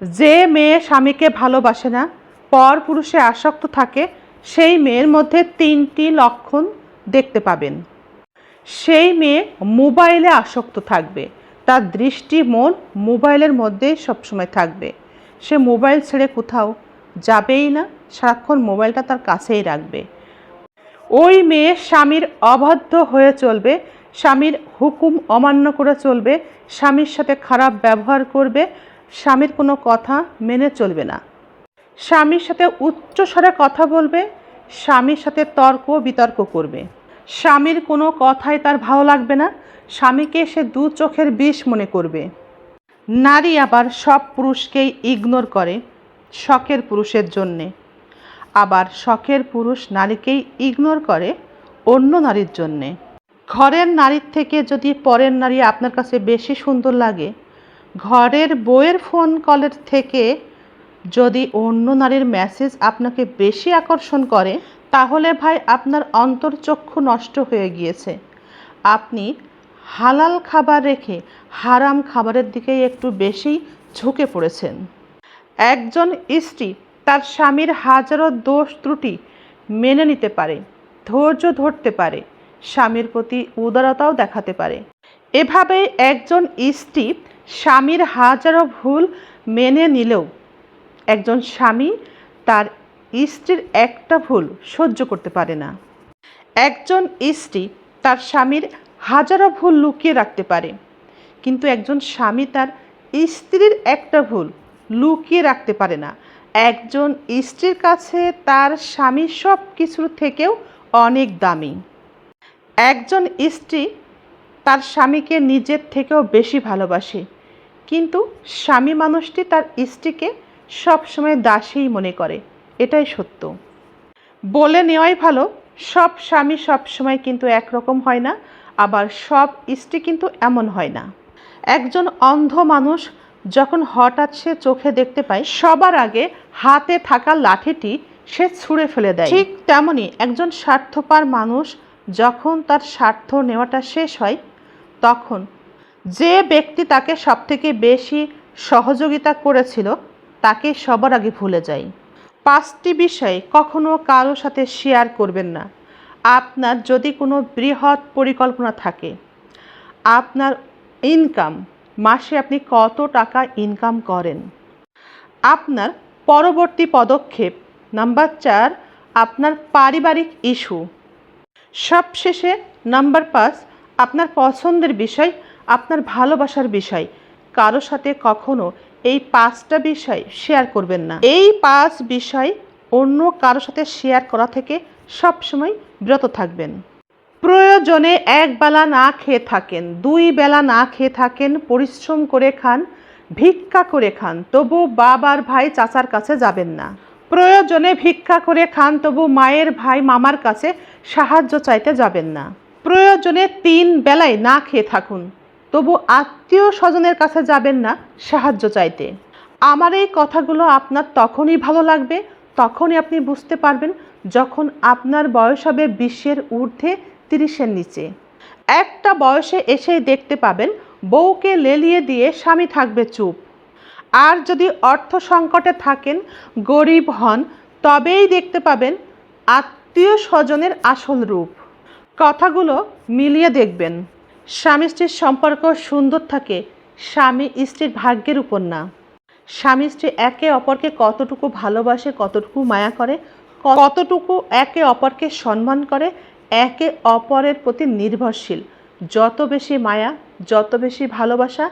যে মেয়ে স্বামীকে ভালোবাসে না, পর পুরুষে আসক্ত থাকে, সেই মেয়ের মধ্যে তিনটি লক্ষণ দেখতে পাবেন। সেই মেয়ে মোবাইলে আসক্ত থাকবে, তার দৃষ্টি মন মোবাইলের মধ্যেই সবসময় থাকবে। সে মোবাইল ছেড়ে কোথাও যাবেই না, সারাক্ষণ মোবাইলটা তার কাছেই রাখবে। ওই মেয়ে স্বামীর অবাধ্য হয়ে চলবে, স্বামীর হুকুম অমান্য করে চলবে, স্বামীর সাথে খারাপ ব্যবহার করবে স্বামীর কোনো কথা মেনে চলবে না। স্বামীর সাথে উচ্চ স্বরে কথা বলবে, স্বামীর সাথে তর্ক বিতর্ক করবে। স্বামীর কোনো কথাই তার ভালো লাগবে না, স্বামীকে সে দু চোখের বিষ মনে করবে। নারী আবার সব পুরুষকেই ইগনোর করে শখের পুরুষের জন্যে। আবার শখের পুরুষ নারীকেই ইগনোর করে অন্য নারীর জন্যে। ঘরের নারীর থেকে যদি পরের নারী আপনার কাছে বেশি সুন্দর লাগে ঘরের বইয়ের ফোন কলের থেকে যদি অন্য নারীর মেসেজ আপনাকে বেশি আকর্ষণ করে, তাহলে ভাই আপনার অন্তর্চক্ষু নষ্ট হয়ে গিয়েছে। আপনি হালাল খাবার রেখে হারাম খাবারের দিকেই একটু বেশি ঝুঁকে পড়েছেন। একজন স্ত্রী তার স্বামীর হাজারো দোষ ত্রুটি মেনে নিতে পারে, ধৈর্য ধরতে পারে, স্বামীর প্রতি উদারতাও দেখাতে পারে। এভাবেই একজন স্ত্রী স্বামীর হাজারো ভুল মেনে নিলেও একজন স্বামী তার স্ত্রীর একটা ভুল সহ্য করতে পারে না। একজন স্ত্রী তার স্বামীর হাজারো ভুল লুকিয়ে রাখতে পারে, কিন্তু একজন স্বামী তার স্ত্রীর একটা ভুল লুকিয়ে রাখতে পারে না। একজন স্ত্রীর কাছে তার স্বামী সব কিছুর থেকেও অনেক দামি। একজন স্ত্রী তার স্বামীকে নিজের থেকেও বেশি ভালোবাসে। কিন্তু স্বামী মানুষটি তার স্ত্রীকে সবসময় দাসীই মনে করে, এটাই সত্য। বলে নেওয়াই ভালো, সব স্বামী সবসময় কিন্তু একরকম হয় না, আবার সব স্ত্রী কিন্তু এমন হয় না। একজন অন্ধ মানুষ যখন হঠাৎ সে চোখে দেখতে পায়, সবার আগে হাতে থাকা লাঠিটি সে ছুঁড়ে ফেলে দেয়। ঠিক তেমনই একজন স্বার্থপর মানুষ যখন তার স্বার্থ নেওয়াটা শেষ হয়, তখন যে ব্যক্তি তাকে সবথেকে বেশি সহযোগিতা করেছিল, তাকে সবার আগে ভুলে যায় পাঁচটি বিষয় কখনো কারও সাথে শেয়ার করবেন না। আপনার যদি কোনো বৃহৎ পরিকল্পনা থাকে, আপনার ইনকাম মাসে আপনি কত টাকা ইনকাম করেন? আপনার পরবর্তী পদক্ষেপ নাম্বার চার, আপনার পারিবারিক ইস্যু সবশেষে নাম্বার পাঁচ, আপনার পছন্দের বিষয় আপনার ভালোবাসার বিষয়। কারও সাথে কখনো এই পাঁচটা বিষয় শেয়ার করবেন না। এই পাঁচ বিষয় অন্য কারও সাথে শেয়ার করা থেকে সবসময় বিরত থাকবেন। প্রয়োজনে এক বেলা না খেয়ে থাকেন, দুই বেলা না খেয়ে থাকেন, পরিশ্রম করে খান, ভিক্ষা করে খান, তবু বাবার ভাই চাচার কাছে যাবেন না। প্রয়োজনে ভিক্ষা করে খান, তবু মায়ের ভাই মামার কাছে সাহায্য চাইতে যাবেন না। প্রয়োজনে তিন বেলায় না খেয়ে থাকুন তবু আত্মীয় স্বজনের কাছে যাবেন না সাহায্য চাইতে। আমার এই কথাগুলো আপনার তখনই ভালো লাগবে, তখনই আপনি বুঝতে পারবেন যখন আপনার বয়স হবে বিশ্বের ঊর্ধ্বে তিরিশের নিচে। একটা বয়সে এসেই দেখতে পাবেন বউকে লেলিয়ে দিয়ে স্বামী থাকবে চুপ। আর যদি অর্থ সংকটে থাকেন, গরিব হন, তবেই দেখতে পাবেন আত্মীয় স্বজনের আসল রূপ। কথাগুলো মিলিয়ে দেখবেন। স্বামী স্ত্রীর সম্পর্ক সুন্দর থাকে, স্বামী স্ত্রীর ভাগ্যের উপর না। স্বামী স্ত্রী একে অপরকে কতটুকু ভালোবাসে, কতটুকু মায়া করে, কতটুকু একে অপরকে সম্মান করে, একে অপরের প্রতি নির্ভরশীল। যত বেশি মায়া, যত বেশি ভালোবাসা,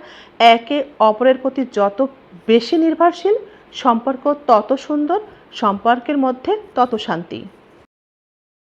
একে অপরের প্রতি যত বেশি নির্ভরশীল, সম্পর্ক তত সুন্দর, সম্পর্কের মধ্যে তত শান্তি।